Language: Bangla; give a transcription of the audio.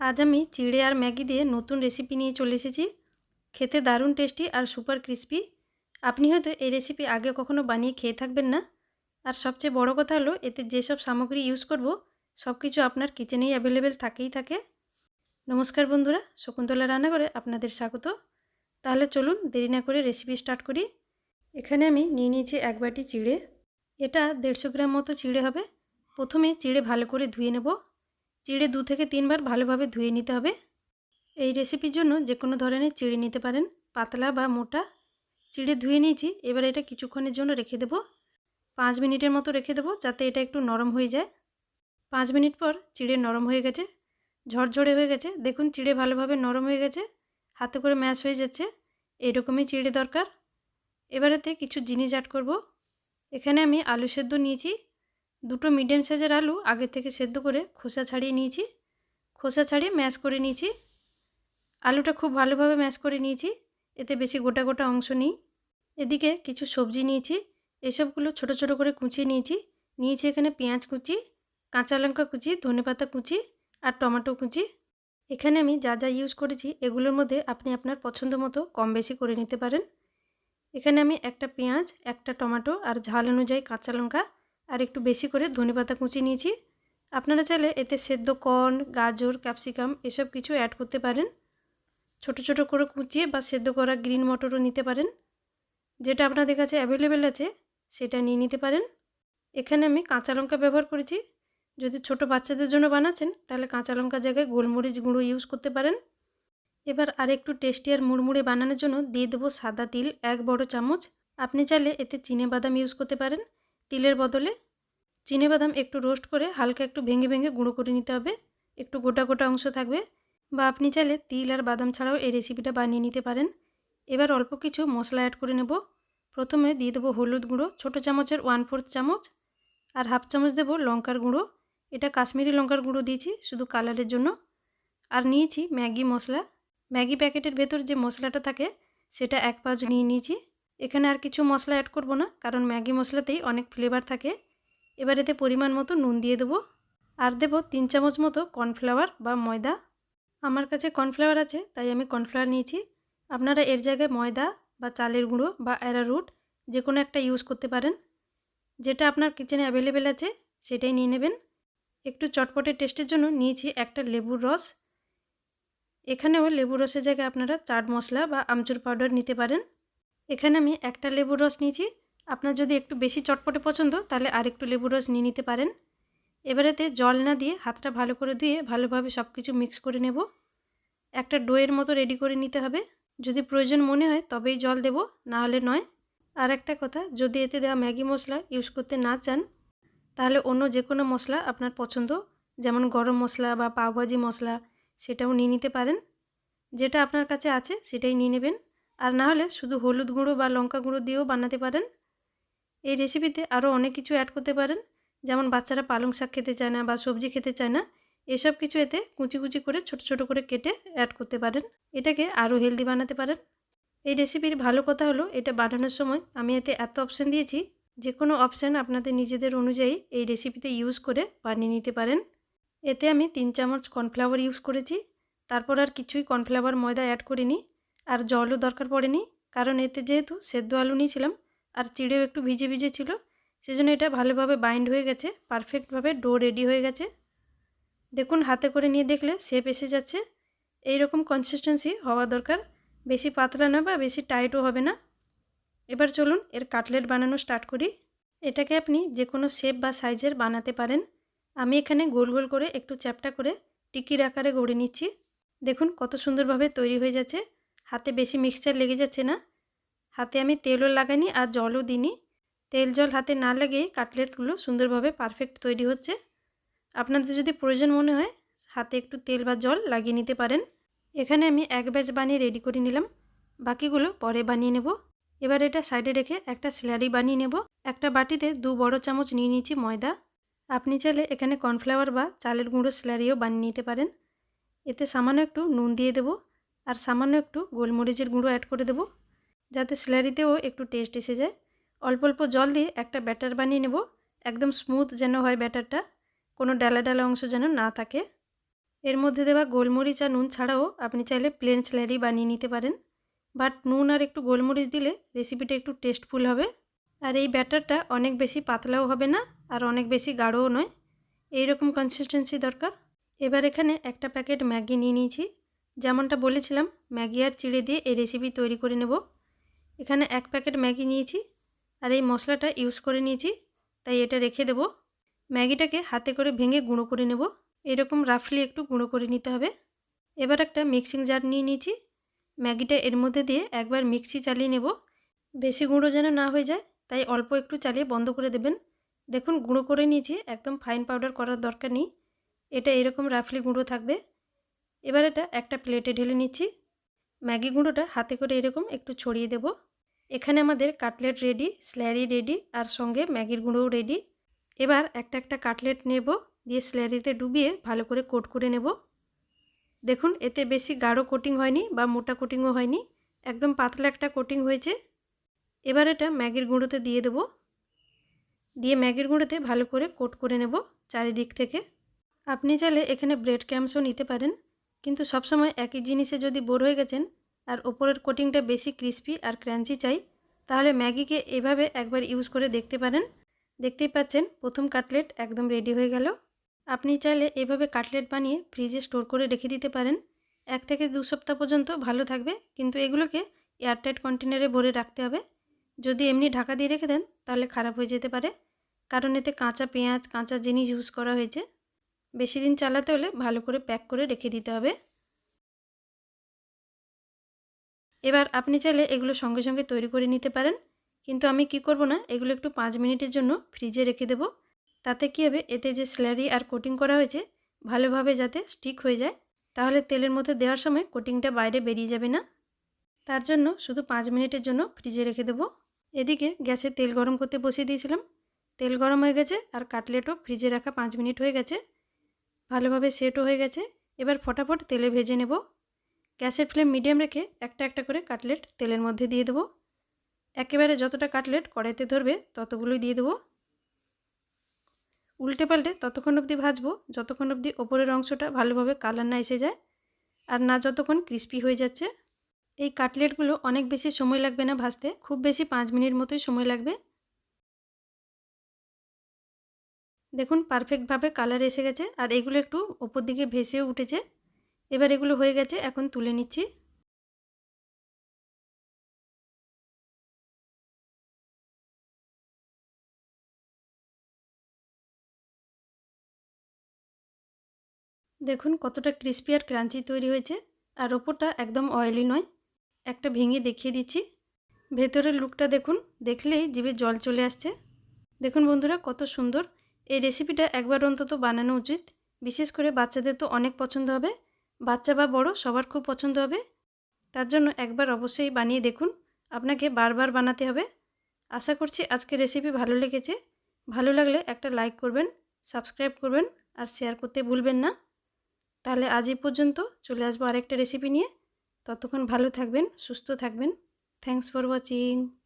আজ আমি চিড়ে আর ম্যাগি দিয়ে নতুন রেসিপি নিয়ে চলে এসেছি। খেতে দারুণ টেস্টি আর সুপার ক্রিস্পি আপনি হয়তো এই রেসিপি আগে কখনো বানিয়ে খেয়ে থাকবেন না। আর সবচেয়ে বড় কথা হলো, এতে যেসব সামগ্রী ইউজ করব সব কিছু আপনার কিচেনেই অ্যাভেলেবেল থাকেই থাকে। নমস্কার বন্ধুরা, শকুন্তলা রান্নাঘরে আপনাদের স্বাগত। তাহলে চলুন দেরি না করে রেসিপি স্টার্ট করি। এখানে আমি নিয়ে নিয়েছি এক বাটি চিড়ে। এটা দেড়শো গ্রাম মতো চিড়ে হবে। প্রথমে চিড়ে ভালো করে ধুয়ে নেব। চিড়ে দু থেকে তিনবার ভালোভাবে ধুয়ে নিতে হবে। এই রেসিপির জন্য যে কোনো ধরনের চিড়ে নিতে পারেন, পাতলা বা মোটা। চিড়ে ধুয়ে নিয়েছি, এবার এটা কিছুক্ষণের জন্য রেখে দেব। পাঁচ মিনিটের মতো রেখে দেবো যাতে এটা একটু নরম হয়ে যায়। পাঁচ মিনিট পর চিড়ে নরম হয়ে গেছে, ঝরঝরে হয়ে গেছে। দেখুন, চিড়ে ভালোভাবে নরম হয়ে গেছে, হাতে করে ম্যাশ হয়ে যাচ্ছে। এরকমই চিড়ে দরকার। এবারেতে কিছু জিনিস অ্যাড করব। এখানে আমি আলু সেদ্ধ নিয়েছি দুটো মিডিয়াম সাইজের আলু আগে থেকে সেদ্ধ করে খোসা ছাড়িয়ে নিয়েছি। খোসা ছাড়িয়ে ম্যাশ করে নিয়েছি। আলুটা খুব ভালোভাবে ম্যাশ করে নিয়েছি। এতে বেশি গোটা গোটা অংশ নেই। এদিকে কিছু সবজি নিয়েছি। এসবগুলো ছোট ছোট করে কুচিয়ে নিয়েছি। নিয়েছি এখানে পেঁয়াজ কুচি, কাঁচা লঙ্কা কুচি ধনেপাতা কুচি আর টমেটো কুচি। এখানে আমি যা যা ইউজ করেছি এগুলোর মধ্যে আপনি আপনার পছন্দ মতো কম বেশি করে নিতে পারেন। এখানে আমি একটা পেঁয়াজ, একটা টমেটো আর ঝাল অনুযায়ী কাঁচা লঙ্কা আর একটু বেশি করে ধনেপাতা কুচি নিয়েছি। আপনারা চাইলে এতে সেদ্ধ কর্ন, গাজর, ক্যাপসিকাম এসব কিছু অ্যাড করতে পারেন। ছোট ছোট করে কুচিয়ে বা সেদ্ধ করা গ্রিন মটরও নিতে পারেন। যেটা আপনাদের কাছে অ্যাভেলেবেল আছে, সেটা নিয়ে নিতে পারেন। এখানে আমি কাঁচা লঙ্কা ব্যবহার করেছি। যদি ছোট বাচ্চাদের জন্য বানাচ্ছেন, তাহলে কাঁচা লঙ্কা জায়গায় গোলমরিচ গুঁড়ো ইউজ করতে পারেন। এবার আর একটু টেস্টি আর মুড়মুড়ে বানানোর জন্য দিয়ে দেবো সাদা তিল, এক বড় চামচ। আপনি চাইলে এতে চিনে বাদাম ইউজ করতে পারেন। তিলের বদলে বাদাম একটু রোস্ট করে হালকা একটু ভেঙে ভেঙে গুঁড়ো করে নিতে হবে। একটু গোটা গোটা অংশ থাকবে বা আপনি চাইলে তিল আর বাদাম ছাড়াও এই রেসিপিটা বানিয়ে নিতে পারেন। এবার অল্প কিছু মশলা অ্যাড করে নেব। প্রথমে দিয়ে দেবো হলুদ গুঁড়ো, ছোটো চামচের ওয়ান ফোর্থ চামচ আর হাফ চামচ দেবো লঙ্কার গুঁড়ো। এটা কাশ্মীরি লঙ্কার গুঁড়ো দিয়েছি শুধু কালারের জন্য। আর নিয়েছি ম্যাগি মশলা। ম্যাগি প্যাকেটের ভেতর যে মশলাটা থাকে সেটা এক পাঁচ নিয়ে নিয়েছি। এখানে আর কিছু মশলা অ্যাড করব না, কারণ ম্যাগি মশলাতেই অনেক ফ্লেভার থাকে। এবার এতে পরিমাণ মতো নুন দিয়ে দেবো। আর দেব তিন চামচ মতো কর্নফ্লাওয়ার বা ময়দা। আমার কাছে কর্নফ্লাওয়ার আছে, তাই আমি কর্নফ্লাওয়ার নিয়েছি। আপনারা এর জায়গায় ময়দা বা চালের গুঁড়ো বা অ্যারারুট যে কোনো একটা ইউজ করতে পারেন। যেটা আপনার কিচেনে অ্যাভেলেবেল আছে, সেটাই নিয়ে নেবেন। একটু চটপটে টেস্টের জন্য নিয়েছি একটা লেবুর রস। এখানেও লেবুর রসের জায়গায় আপনারা চাট মশলা বা আমচুর পাউডার নিতে পারেন। এখানে আমি একটা লেবুর রস নিয়েছি। আপনার যদি একটু বেশি চটপটে পছন্দ, তাহলে আর একটু লেবুর রস নিয়ে নিতে পারেন। এবারেতে জল না দিয়ে হাতটা ভালো করে ধুয়ে ভালোভাবে সব কিছু মিক্স করে নেব। একটা ডোয়ের মতো রেডি করে নিতে হবে। যদি প্রয়োজন মনে হয় তবেই জল দেব, না হলে নয়। আর একটা কথা, যদি এতে দেওয়া ম্যাগি মশলা ইউজ করতে না চান, তাহলে অন্য যে কোনো মশলা আপনার পছন্দ, যেমন গরম মশলা বা পাওভাজি মশলা, সেটাও নিয়ে নিতে পারেন। যেটা আপনার কাছে আছে, সেটাই নিয়ে নেবেন। আর না হলে শুধু হলুদ গুঁড়ো বা লঙ্কা গুঁড়ো দিয়েও বানাতে পারেন। এই রেসিপিতে আরও অনেক কিছু অ্যাড করতে পারেন, যেমন বাচ্চারা পালং শাক খেতে চায় না বা সবজি খেতে চায় না, এসব কিছু এতে কুচি কুচি করে, ছোট ছোট করে কেটে অ্যাড করতে পারেন। এটাকে আরও হেলদি বানাতে পারেন। এই রেসিপির ভালো কথা হলো, এটা বানানোর সময় আমি এতে এত অপশান দিয়েছি, যে কোনো অপশান আপনাদের নিজেদের অনুযায়ী এই রেসিপিতে ইউজ করে বানিয়ে নিতে পারেন। এতে আমি তিন চামচ কর্নফ্লাওয়ার ইউজ করেছি, তারপর আর কিছুই কর্নফ্লাওয়ার ময়দা অ্যাড করিনি। আর জলও দরকার পড়েনি, কারণ এতে যেহেতু সেদ্ধ আলু নিয়েছিলাম আর চিড়েও একটু ভিজে ভিজে ছিল, সেজন্য এটা ভালোভাবে বাইন্ড হয়ে গেছে পারফেক্টভাবে ডো রেডি হয়ে গেছে। দেখুন, হাতে করে নিয়ে দেখলে শেপ এসে যাচ্ছে। এই রকম কনসিস্টেন্সি হওয়া দরকার, বেশি পাতলা না বা বেশি টাইটও হবে না। এবার চলুন এর কাটলেট বানানো স্টার্ট করি। এটাকে আপনি যে কোনো শেপ বা সাইজের বানাতে পারেন। আমি এখানে গোল গোল করে একটু চ্যাপটা করে টিকির আকারে গড়ে নিচ্ছি। দেখুন, কত সুন্দরভাবে তৈরি হয়ে যাচ্ছে। হাতে বেশি মিক্সচার লেগে যাচ্ছে না। হাতে আমি তেলও লাগাইনি আর জলও দিইনি। তেল জল হাতে না লাগিয়ে কাটলেটগুলো সুন্দরভাবে পারফেক্ট তৈরি হচ্ছে। আপনাদের যদি প্রয়োজন মনে হয়, হাতে একটু তেল বা জল লাগিয়ে নিতে পারেন। এখানে আমি এক ব্যাচ বানিয়ে রেডি করে নিলাম। বাকিগুলো পরে বানিয়ে নেব। এবার এটা সাইডে রেখে একটা স্যালারি বানিয়ে নেব। একটা বাটিতে দু বড় চামচ নিয়ে নিয়েছি ময়দা। আপনি চাইলে এখানে কর্নফ্লাওয়ার বা চালের গুঁড়ো স্যালারিও বানিয়ে নিতে পারেন। এতে সামান্য একটু নুন দিয়ে দেব। আর সামান্য একটু গোলমরিচের গুঁড়ো অ্যাড করে দেব। যাতে স্যালারিতেও একটু টেস্ট এসে যায়। অল্প অল্প জল দিয়ে একটা ব্যাটার বানিয়ে নেব। একদম স্মুথ যেন হয় ব্যাটারটা কোনো ডালা ডালা অংশ যেন না থাকে। এর মধ্যে দেওয়া গোলমরিচ আর নুন ছাড়াও আপনি চাইলে প্লেন স্ল্যারি বানিয়ে নিতে পারেন। বাট নুন আর একটু গোলমরিচ দিলে রেসিপিটা একটু টেস্টফুল হবে। আর এই ব্যাটারটা অনেক বেশি পাতলাও হবে না আর অনেক বেশি গাঢ়ও নয়। এই রকম কনসিস্টেন্সি দরকার। এবার এখানে একটা প্যাকেট ম্যাগি নিয়ে নিয়েছি। যেমনটা বলেছিলাম, ম্যাগি আর চিড়ে দিয়ে এই রেসিপি তৈরি করে নেব। এখানে এক প্যাকেট ম্যাগি নিয়েছি আর এই মশলাটা ইউজ করে নিয়েছি, তাই এটা রেখে দেব। ম্যাগিটাকে হাতে করে ভেঙে গুঁড়ো করে নেব। এরকম রাফলি একটু গুঁড়ো করে নিতে হবে। এবার একটা মিক্সিং জার নিয়ে নিয়েছি। ম্যাগিটা এর মধ্যে দিয়ে একবার মিক্সি চালিয়ে নেব। বেশি গুঁড়ো যেন না হয়ে যায়, তাই অল্প একটু চালিয়ে বন্ধ করে দেবেন। দেখুন, গুঁড়ো করে নিয়েছি, একদম ফাইন পাউডার করার দরকার নেই। এটা এরকম রাফলি গুঁড়ো থাকবে। এবার এটা একটা প্লেটে ঢেলে নিচ্ছি। ম্যাগি গুঁড়োটা হাতে করে এরকম একটু ছড়িয়ে দেব। এখানে আমাদের কাটলেট রেডি, স্ল্যারি রেডি আর সঙ্গে ম্যাগির গুঁড়োও রেডি। এবার একটা একটা কাটলেট নেব, দিয়ে স্ল্যারিতে ডুবিয়ে ভালো করে কোট করে নেব। দেখুন, এতে বেশি গাঢ় কোটিং হয়নি বা মোটা কোটিংও হয়নি, একদম পাতলা একটা কোটিং হয়েছে। এবার এটা ম্যাগির গুঁড়োতে দিয়ে দেব। দিয়ে ম্যাগির গুঁড়োতে ভালো করে কোট করে নেব চারিদিক থেকে। আপনি চাইলে এখানে ব্রেড ক্যাম্পসও নিতে পারেন। কিন্তু সবসময় একই জিনিসে যদি বোর হয়ে গেছেন আর ওপরের কোটিংটা বেশি ক্রিস্পি আর ক্র্যাঞ্চি চাই, তাহলে ম্যাগিকে এভাবে একবার ইউজ করে দেখতে পারেন। দেখতেই পাচ্ছেন, প্রথম কাটলেট একদম রেডি হয়ে গেল। আপনি চাইলে এভাবে কাটলেট বানিয়ে ফ্রিজে স্টোর করে রেখে দিতে পারেন। এক থেকে দু সপ্তাহ পর্যন্ত ভালো থাকবে, কিন্তু এগুলোকে এয়ারটাইট কন্টেনারে ভরে রাখতে হবে। যদি এমনি ঢাকা দিয়ে রেখে দেন, তাহলে খারাপ হয়ে যেতে পারে, কারণ এতে কাঁচা পেঁয়াজ, কাঁচা জিনিস ইউজ করা হয়েছে। বেশি দিন চালাতে হলে ভালো করে প্যাক করে রেখে দিতে হবে। এবার আপনি চাইলে এগুলো সঙ্গে সঙ্গে তৈরি করে নিতে পারেন। কিন্তু আমি কি করব না, এগুলো একটু পাঁচ মিনিটের জন্য ফ্রিজে রেখে দেব। তাতে কী হবে, এতে যে স্ল্যারি আর কোটিং করা হয়েছে, ভালোভাবে যাতে স্টিক হয়ে যায়, তাহলে তেলের মধ্যে দেওয়ার সময় কোটিংটা বাইরে বেরিয়ে যাবে না। তার জন্য শুধু পাঁচ মিনিটের জন্য ফ্রিজে রেখে দেবো। এদিকে গ্যাসে তেল গরম করতে বসিয়ে দিয়েছিলাম। তেল গরম হয়ে গেছে আর কাটলেটও ফ্রিজে রাখা পাঁচ মিনিট হয়ে গেছে। ভালোভাবে সেটও হয়ে গেছে। এবার ফটাফট তেলে ভেজে নেব। গ্যাসের ফ্লেম মিডিয়াম রেখে একটা একটা করে কাটলেট তেলের মধ্যে দিয়ে দেবো। একেবারে যতটা কাটলেট কড়াইতে ধরবে ততগুলোই দিয়ে দেবো। উল্টে পাল্টে ততক্ষণ অবধি ভাজবো। যতক্ষণ অবধি ওপরের অংশটা ভালোভাবে কালার না এসে যায় আর না যতক্ষণ ক্রিস্পি হয়ে যাচ্ছে। এই কাটলেটগুলো অনেক বেশি সময় লাগবে না ভাজতে। খুব বেশি পাঁচ মিনিট মতোই সময় লাগবে। দেখুন পারফেক্টভাবে কালার এসে গেছে। আর এগুলো একটু ওপর দিকে ভেসেও উঠেছে। এবার এগুলো হয়ে গেছে, এখন তুলে নিচ্ছি। দেখুন, কতটা ক্রিস্পি আর ক্রাঞ্চি তৈরি হয়েছে। আর ওপরটা একদম অয়েলি নয়। একটা ভেঙে দেখিয়ে দিচ্ছি। ভেতরের লুকটা দেখুন, দেখলেই জিভে জল চলে আসছে। দেখুন বন্ধুরা, কত সুন্দর। এই রেসিপিটা একবার অন্তত বানানো উচিত। বিশেষ করে বাচ্চাদের তো অনেক পছন্দ হবে। বাচ্চা বা বড় সবার খুব পছন্দ হবে। তার জন্য একবার অবশ্যই বানিয়ে দেখুন। আপনাকে বারবার বানাতে হবে। আশা করছি আজকে রেসিপি ভালো লেগেছে। ভালো লাগলে একটা লাইক করবেন সাবস্ক্রাইব করবেন আর শেয়ার করতে ভুলবেন না। তাহলে আজ পর্যন্ত চলে আসব আরেকটা রেসিপি নিয়ে। ততক্ষণ ভালো থাকবেন, সুস্থ থাকবেন। Thanks for watching